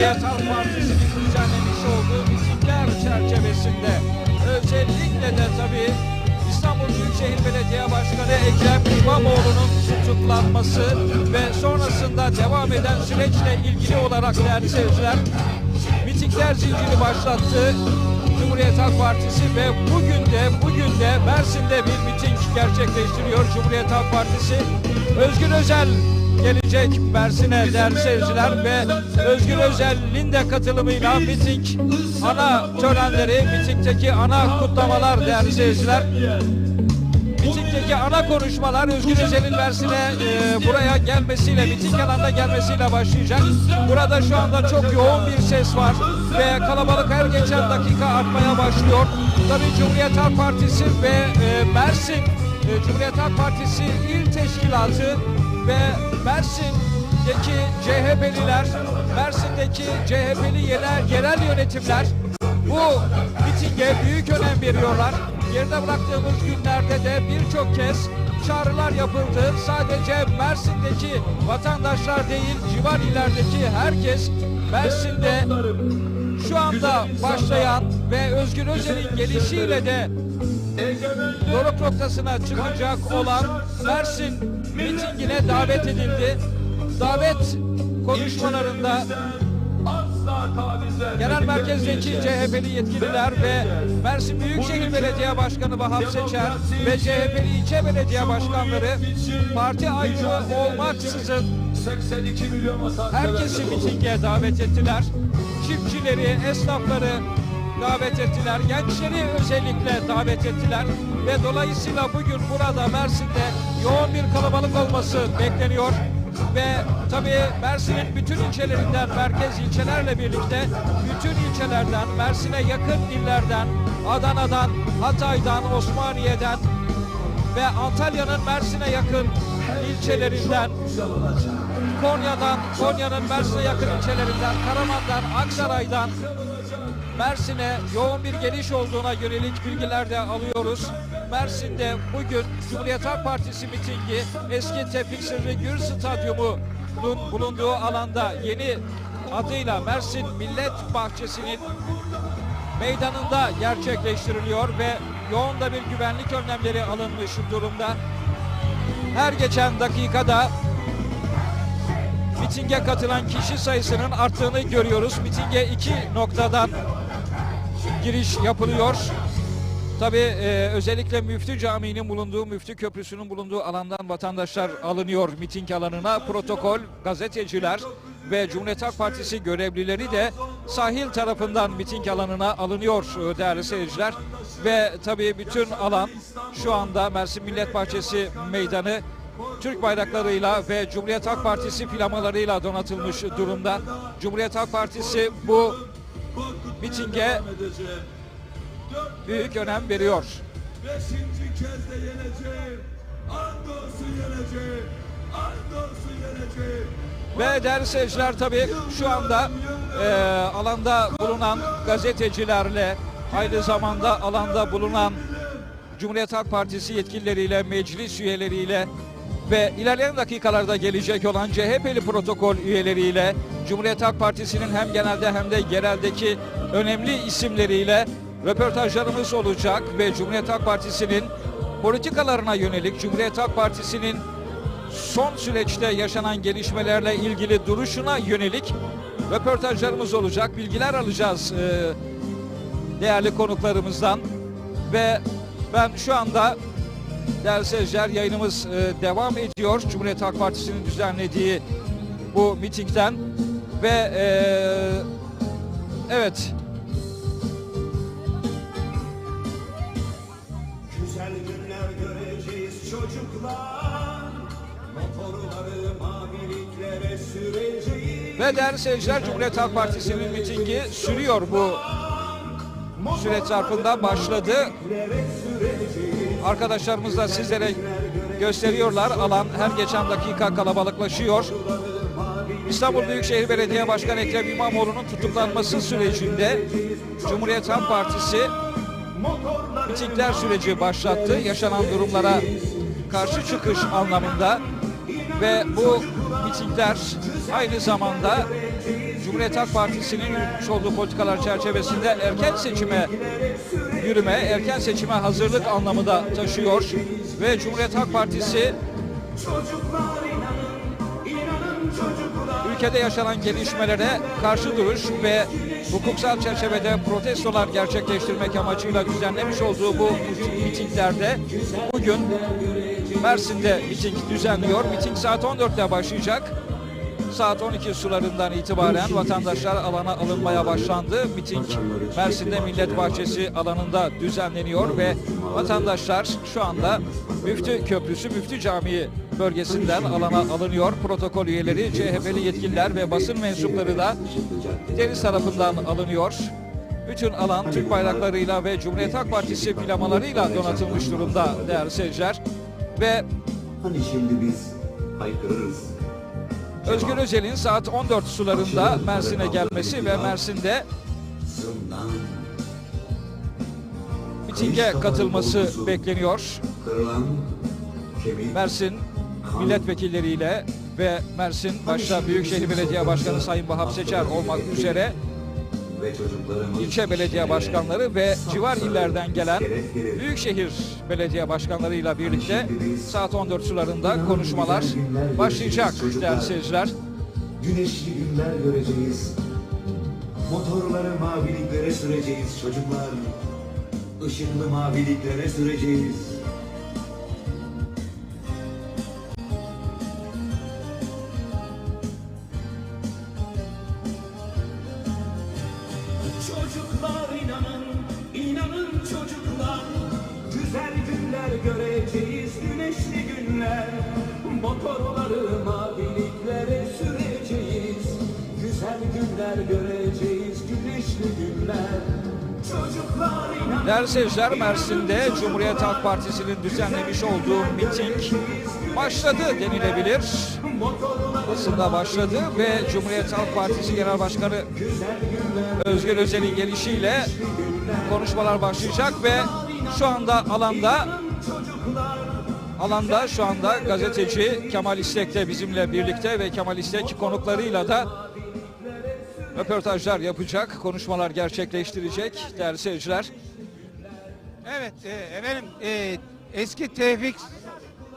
Yasal Partisi'nin düzenlemiş olduğu mitingler çerçevesinde özellikle de tabii İstanbul Büyükşehir Belediye Başkanı Ekrem İmamoğlu'nun tutuklanması ve sonrasında devam eden süreçle ilgili olarak değerli seyirciler mitingler zinciri başlattı. Cumhuriyet Halk Partisi ve bugün de bugün de Mersin'de bir miting gerçekleştiriyor Cumhuriyet Halk Partisi. Özgür Özel gelecek Mersin'e değerli seyirciler ve Özgür Özel'in de katılımıyla miting ana törenleri, mitingdeki ana kutlamalar değerli seyirciler. Mitingdeki ana konuşmalar Özgür Özel'in Mersin'e e, buraya gelmesiyle, miting alanına gelmesiyle başlayacak. Burada şu anda çok yoğun bir ses var ve kalabalık her geçen dakika artmaya başlıyor. Tabii Cumhuriyet Halk Partisi ve e, Mersin e, Cumhuriyet Halk Partisi İl Teşkilatı ve Mersin'deki CHP'liler, Mersin'deki CHP'li yerel, yerel yönetimler bu mitinge büyük önem veriyorlar. Geride bıraktığımız günlerde de birçok kez çağrılar yapıldı. Sadece Mersin'deki vatandaşlar değil, civar illerdeki herkes Mersin'de şu anda başlayan ve Özgür Özel'in gelişiyle de doruk noktasına çıkacak olan Mersin mitingine davet edildi. Davet konuşmalarında Genel merkezdeki CHP'li yetkililer ve Mersin Büyükşehir Belediye Başkanı Vahap Seçer ve CHP'li ilçe belediye başkanları parti ayrımı olmaksızın 82 milyon vatandaş. herkesi mitinge davet ettiler. Çiftçileri, esnafları davet ettiler. Gençleri özellikle davet ettiler. Ve dolayısıyla bugün burada Mersin'de yoğun bir kalabalık olması bekleniyor. Ve tabii Mersin'in bütün ilçelerinden, merkez ilçelerle birlikte bütün ilçelerden, Mersin'e yakın illerden, Adana'dan, Hatay'dan, Osmaniye'den ve Antalya'nın Mersin'e yakın ilçelerinden Konya'dan, Konya'nın Mersin'e yakın ilçelerinden, Karaman'dan, Aksaray'dan Mersin'e yoğun bir geliş olduğuna yönelik bilgiler de alıyoruz. Mersin'de bugün Cumhuriyet Halk Partisi mitingi eski Tevfik Sırrı Gür Stadyumu'nun bulunduğu alanda yeni adıyla Mersin Millet Bahçesi'nin meydanında gerçekleştiriliyor ve yoğun da bir güvenlik önlemleri alınmış durumda. Her geçen dakikada mitinge katılan kişi sayısının arttığını görüyoruz. Mitinge iki noktadan giriş yapılıyor. Tabii e, özellikle Müftü Camii'nin bulunduğu, Müftü Köprüsü'nün bulunduğu alandan vatandaşlar alınıyor miting alanına. Protokol, gazeteciler ve Cumhuriyet Halk Partisi görevlileri de sahil tarafından miting alanına alınıyor e, değerli seyirciler. Ve tabii bütün alan şu anda Mersin Millet Bahçesi meydanı Türk bayraklarıyla ve Cumhuriyet Halk Partisi flamalarıyla donatılmış durumda. Cumhuriyet Halk Partisi bu mitinge büyük önem veriyor. Beşinci kez de yeneceğim. Andolsun yeneceğim. Andolsun yeneceğim. Ve değerli seyirciler tabii şu anda e, alanda bulunan gazetecilerle aynı zamanda alanda bulunan Cumhuriyet Halk Partisi yetkilileriyle, meclis üyeleriyle ve ilerleyen dakikalarda gelecek olan CHP'li protokol üyeleriyle Cumhuriyet Halk Partisi'nin hem genelde hem de yereldeki önemli isimleriyle röportajlarımız olacak ve Cumhuriyet Halk Partisi'nin politikalarına yönelik Cumhuriyet Halk Partisi'nin son süreçte yaşanan gelişmelerle ilgili duruşuna yönelik röportajlarımız olacak. Bilgiler alacağız e, değerli konuklarımızdan ve ben şu anda değerli seyirciler yayınımız e, devam ediyor. Cumhuriyet Halk Partisi'nin düzenlediği bu mitingden ve e, evet Güzel günler göreceğiz çocuklar. Motorları maviliklere süreceğiz. ve değerli seyirciler Cumhuriyet Halk Partisi'nin mitingi sürüyor bu süreç zarfında başladı. Arkadaşlarımız da sizlere gösteriyorlar. Alan her geçen dakika kalabalıklaşıyor. İstanbul Büyükşehir Belediye Başkanı Ekrem İmamoğlu'nun tutuklanması sürecinde Cumhuriyet Halk Partisi mitingler süreci başlattı. Yaşanan durumlara karşı çıkış anlamında ve bu mitingler aynı zamanda Cumhuriyet Halk Partisi'nin yürütmüş olduğu politikalar çerçevesinde erken seçime yürüme, erken seçime hazırlık anlamı da taşıyor. Ve Cumhuriyet Halk Partisi ülkede yaşanan gelişmelere karşı duruş ve hukuksal çerçevede protestolar gerçekleştirmek amacıyla düzenlemiş olduğu bu mitinglerde bugün Mersin'de miting düzenliyor. Miting saat 14'te başlayacak. Saat 12 sularından itibaren vatandaşlar alana alınmaya başlandı. Miting Mersin'de Millet Bahçesi alanında düzenleniyor ve vatandaşlar şu anda Müftü Köprüsü, Müftü Camii bölgesinden alana alınıyor. Protokol üyeleri, CHP'li yetkililer ve basın mensupları da deniz tarafından alınıyor. Bütün alan Türk bayraklarıyla ve Cumhuriyet Halk Partisi plamalarıyla donatılmış durumda değerli seyirciler. Ve Hani şimdi biz haykırırız. Özgür Özel'in saat 14 sularında Mersin'e gelmesi ve Mersin'de mitinge katılması bekleniyor. Mersin milletvekilleriyle ve Mersin başta Büyükşehir Belediye Başkanı Sayın Vahap Seçer olmak üzere ve çocuklarımız ilçe belediye başkanları ve civar illerden gelen. Büyükşehir Belediye Başkanlarıyla birlikte saat 14 sularında konuşmalar başlayacak değerli seyirciler. Güneşli günler göreceğiz. Motorları maviliklere süreceğiz çocuklar. Işıklı maviliklere süreceğiz. İnanın, inanın çocuklar. Güzel günler göreceğiz, güneşli günler. Motorları maviliklere süreceğiz. Güzel günler göreceğiz, güneşli günler. Çocuklar inanın. Değerli seyirciler Mersin'de Cumhuriyet Halk Partisi'nin düzenlemiş olduğu miting başladı denilebilir. Aslında başladı ve Cumhuriyet Halk Partisi Genel Başkanı Özgür Özel'in gelişiyle konuşmalar başlayacak ve şu anda alanda alanda şu anda gazeteci Kemal İstek de bizimle birlikte ve Kemal İstek konuklarıyla da röportajlar yapacak, konuşmalar gerçekleştirecek değerli seyirciler. Evet e, efendim e, eski Tevfik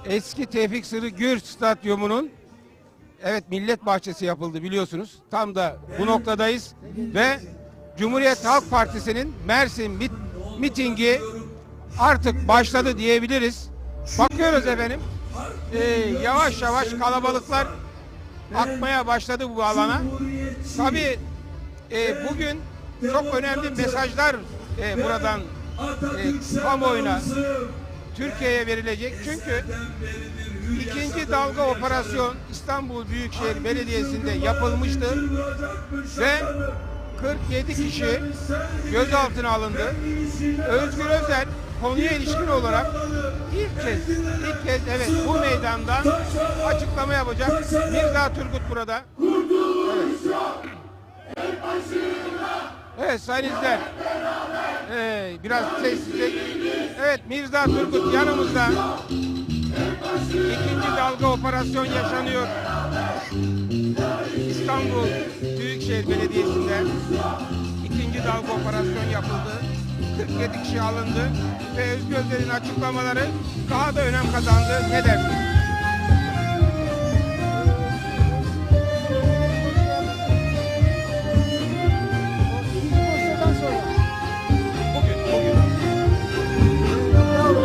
eski Tevfik Sırrı Gür Stadyumu'nun evet millet bahçesi yapıldı biliyorsunuz. Tam da bu noktadayız ve Cumhuriyet Halk Partisi'nin Mersin mit, mitingi artık başladı diyebiliriz. Bakıyoruz efendim. e, yavaş yavaş kalabalıklar akmaya başladı bu alana. Tabii e, bugün çok önemli mesajlar e, buradan e, kamuoyuna Türkiye'ye verilecek. Çünkü ikinci dalga operasyon İstanbul Büyükşehir Belediyesi'nde yapılmıştı ve 47 kişi gözaltına alındı. Özgür Özel konuya ilişkin olarak ilk kez, ilk kez evet bu meydandan açıklama yapacak. Mirza Turgut burada. Evet sayın izler. Ee, biraz sessizlik. Evet Mirza Turgut yanımızda. İkinci dalga operasyon yaşanıyor. İstanbul Büyükşehir Belediyesi'nde ikinci dalga operasyon yapıldı. 47 kişi alındı ve Özgür açıklamaları daha da önem kazandı. Ne dersiniz? Bugün, bugün.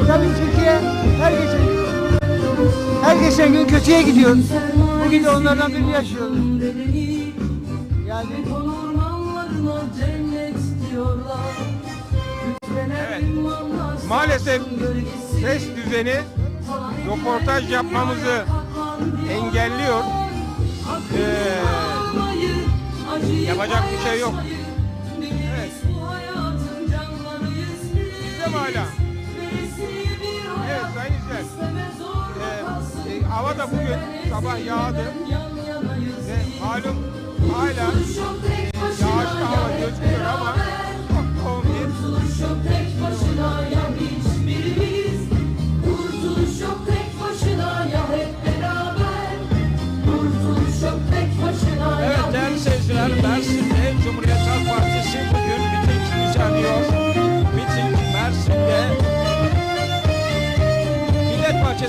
Tabii Türkiye her geçen her geçen gün kötüye gidiyor. Bugün de onlardan birini yaşıyoruz. Yani Evet. Maalesef ses düzeni röportaj yapmamızı engelliyor. Ee, yapacak bir şey yok. Evet. Bizde hala? Evet sayın izler. Hava da bugün sabah yağdı. Ve malum hala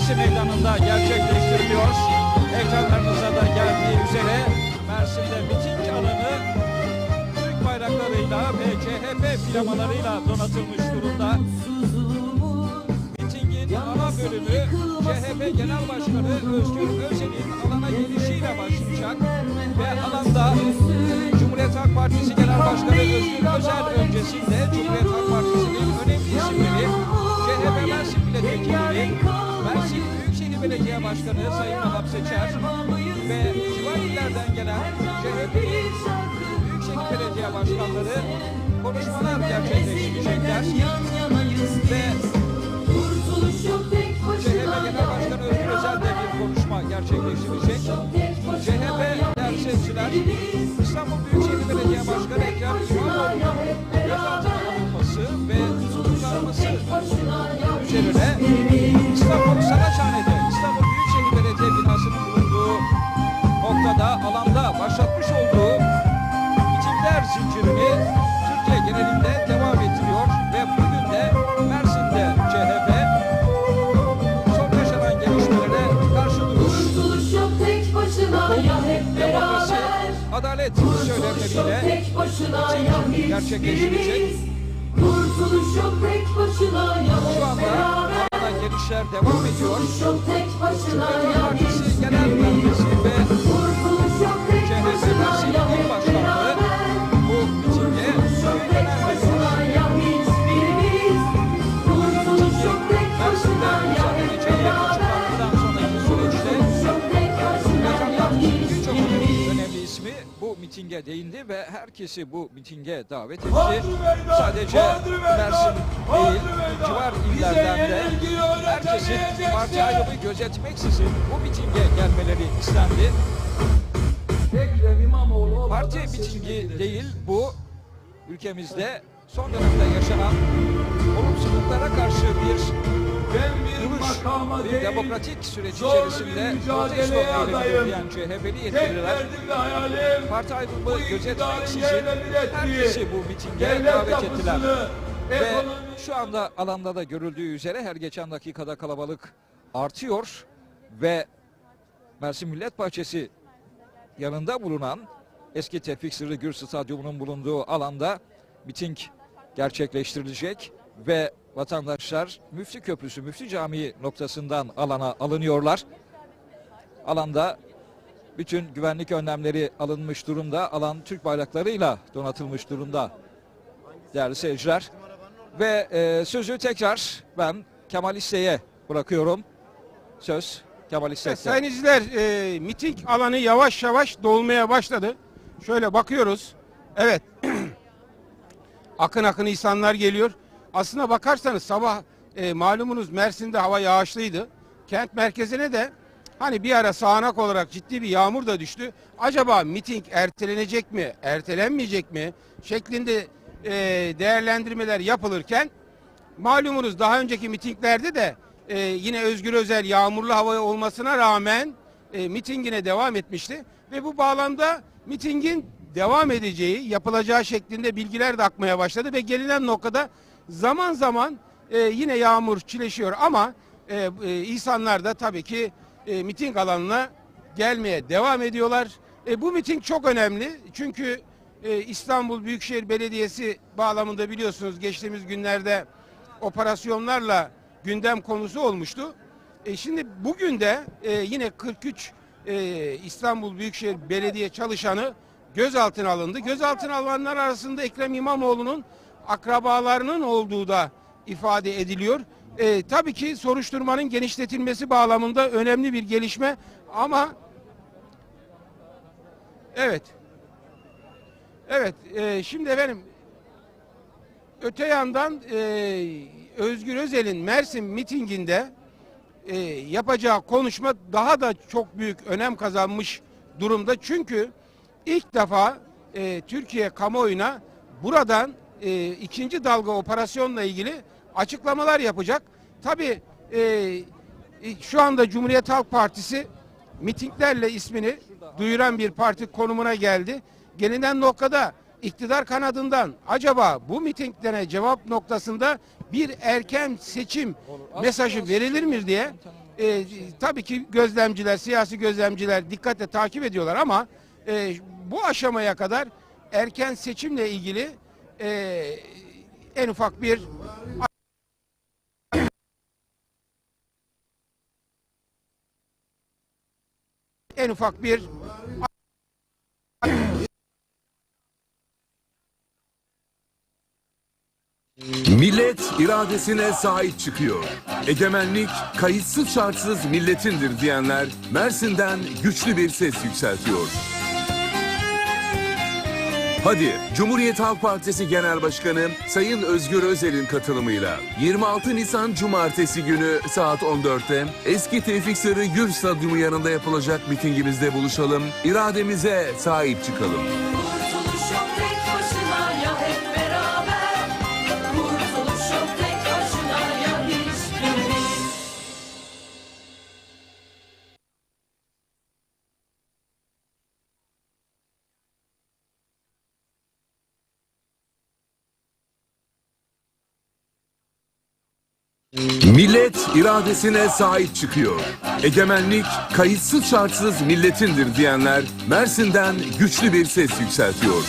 Mersin ekranında gerçekleştiriliyor. Ekranlarınıza da geldiği üzere Mersin'de miting alanı Türk bayraklarıyla ve CHP flamalarıyla donatılmış durumda. Mitingin ana bölümü CHP Genel Başkanı Özgür Özel'in alana gelişiyle başlayacak ve alanda Cumhuriyet Halk Partisi Genel Başkanı Özgür Özel öncesinde Cumhuriyet Halk Partisi'nin önemli isimleri CHP Mersin Milletvekili Mersin Büyükşehir Belediye Başkanı Sayın Vahap Seçer ve civar illerden gelen CHP Büyükşehir Belediye Başkanları konuşmalar gerçekleştirecekler ve CHP Genel Başkanı Özgür Özel de bir konuşma gerçekleştirecek. CHP temsilciler İstanbul Büyükşehir Belediye Başkanı Ekrem gerçekleştirecek. Kurtuluş yok tek başına ya şu anda alana gelişler devam ediyor. Kurtuluş yok tek başına Cumhuriyet ya Halk Partisi Genel Merkezi mitinge değindi ve herkesi bu mitinge davet etti. Sadece Mersin değil, civar illerden de herkesin parti ayrımı gözetmeksizin bu mitinge gelmeleri istendi. Parti mitingi değil bu ülkemizde son dönemde yaşanan olumsuzluklara karşı bir Ben bir demokratik süreç içerisinde protesto adayım. eylemini CHP'li tek yetkililer parti ayrımı gözetmeksizin herkesi bu mitinge davet ettiler. Ve şu anda alanda da görüldüğü üzere her geçen dakikada kalabalık artıyor ve Mersin Millet Bahçesi yanında bulunan eski Tevfik Sırrı Gür Stadyumu'nun bulunduğu alanda miting gerçekleştirilecek ve vatandaşlar Müftü Köprüsü, Müftü Camii noktasından alana alınıyorlar. Alanda bütün güvenlik önlemleri alınmış durumda. Alan Türk bayraklarıyla donatılmış durumda değerli seyirciler. Ve e, sözü tekrar ben Kemal İste'ye bırakıyorum. Söz Kemal İstek'te. Sayın izleyiciler, e, miting alanı yavaş yavaş dolmaya başladı. Şöyle bakıyoruz. Evet. akın akın insanlar geliyor. Aslına bakarsanız sabah e, malumunuz Mersin'de hava yağışlıydı. Kent merkezine de hani bir ara sağanak olarak ciddi bir yağmur da düştü. Acaba miting ertelenecek mi, ertelenmeyecek mi şeklinde e, değerlendirmeler yapılırken Malumunuz daha önceki mitinglerde de e, yine Özgür Özel yağmurlu hava olmasına rağmen e, mitingine devam etmişti. Ve bu bağlamda mitingin devam edeceği, yapılacağı şeklinde bilgiler de akmaya başladı. Ve gelinen noktada zaman zaman e, yine yağmur çileşiyor ama e, e, insanlar da tabii ki e, miting alanına gelmeye devam ediyorlar. E, bu miting çok önemli çünkü e, İstanbul Büyükşehir Belediyesi bağlamında biliyorsunuz geçtiğimiz günlerde operasyonlarla gündem konusu olmuştu. E, şimdi bugün de e, yine 43 e, İstanbul Büyükşehir Belediye çalışanı gözaltına alındı. Gözaltına alınanlar arasında Ekrem İmamoğlu'nun akrabalarının olduğu da ifade ediliyor. E, tabii ki soruşturmanın genişletilmesi bağlamında önemli bir gelişme ama evet evet e, şimdi efendim Öte yandan e, Özgür Özel'in Mersin mitinginde e, yapacağı konuşma daha da çok büyük önem kazanmış durumda. Çünkü ilk defa e, Türkiye kamuoyuna buradan e, ikinci dalga operasyonla ilgili açıklamalar yapacak. Tabii e, şu anda Cumhuriyet Halk Partisi mitinglerle ismini duyuran bir parti konumuna geldi. Gelinen noktada iktidar kanadından acaba bu mitinglere cevap noktasında bir erken seçim mesajı verilir mi diye e, tabii ki gözlemciler, siyasi gözlemciler dikkatle takip ediyorlar ama e, bu aşamaya kadar erken seçimle ilgili e, en ufak bir en ufak bir Millet iradesine sahip çıkıyor. Egemenlik kayıtsız şartsız milletindir diyenler Mersin'den güçlü bir ses yükseltiyor. Hadi Cumhuriyet Halk Partisi Genel Başkanı Sayın Özgür Özel'in katılımıyla 26 Nisan Cumartesi günü saat 14'te eski Tevfik Sarı Gür Stadyumu yanında yapılacak mitingimizde buluşalım, irademize sahip çıkalım. Millet iradesine sahip çıkıyor. Egemenlik kayıtsız şartsız milletindir diyenler Mersin'den güçlü bir ses yükseltiyor.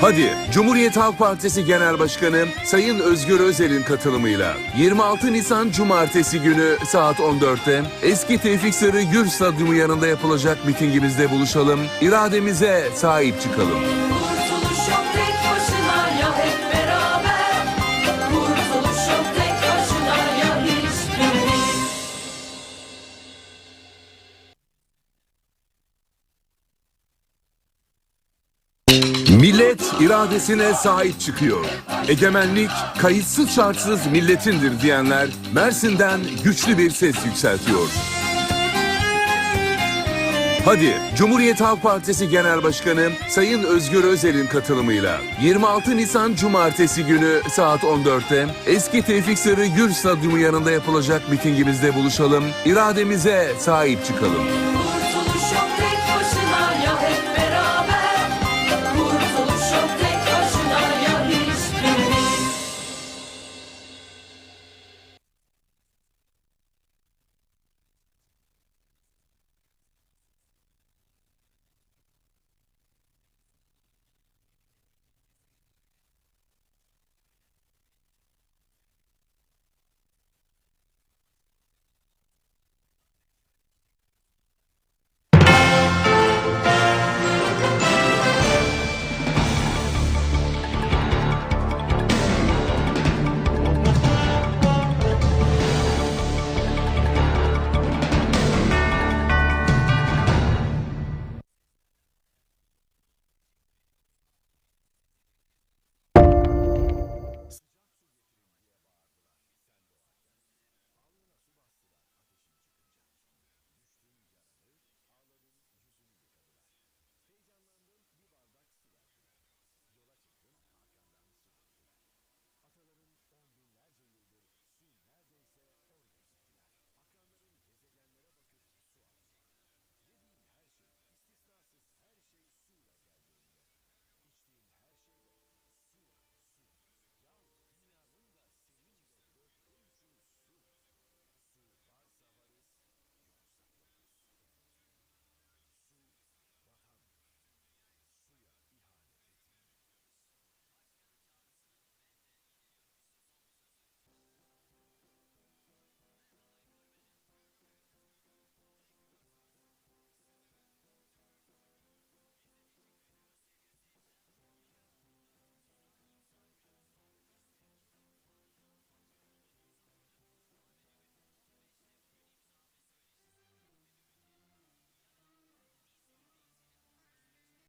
Hadi Cumhuriyet Halk Partisi Genel Başkanı Sayın Özgür Özel'in katılımıyla 26 Nisan Cumartesi günü saat 14'te eski Tevfik Sarı Gür Stadyumu yanında yapılacak mitingimizde buluşalım, irademize sahip çıkalım. İradesine sahip çıkıyor. Egemenlik kayıtsız şartsız milletindir diyenler Mersin'den güçlü bir ses yükseltiyor. Hadi Cumhuriyet Halk Partisi Genel Başkanı Sayın Özgür Özel'in katılımıyla 26 Nisan Cumartesi günü saat 14'te eski Tevfik Sarı Gür Stadyumu yanında yapılacak mitingimizde buluşalım, irademize sahip çıkalım.